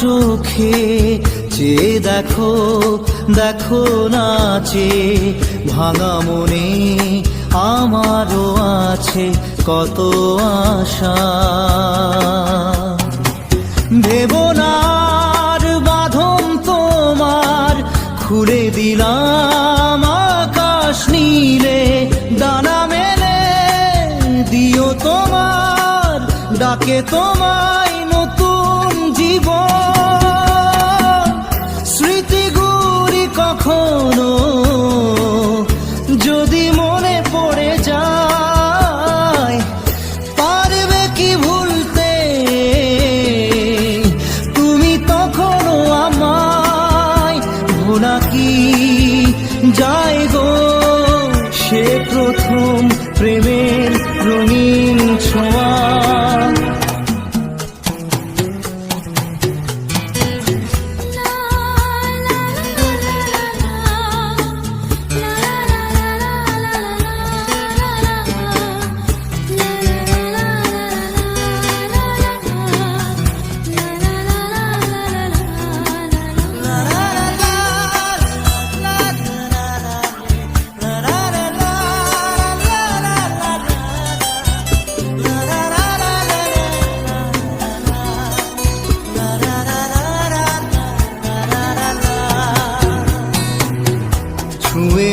চোখে, চেয়ে দেখো দেখো নাচে, ভাঙা মনে আমারও আছে কত আশা। ভেবনার বাঁধন তোমার, খুলে দিলাম আকাশ নীলে ডানা মেলে দিও তোমার, ডাকে তোমায় প্রথম প্রেমের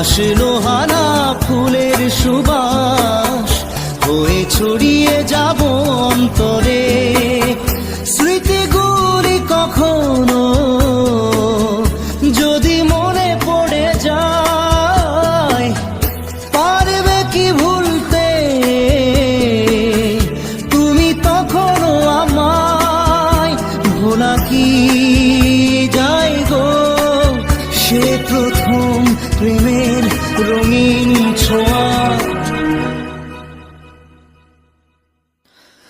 হাসলো হানা ফুলের সুবাস হয়ে ছড়িয়ে যাব অন্তরে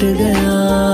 टूट गया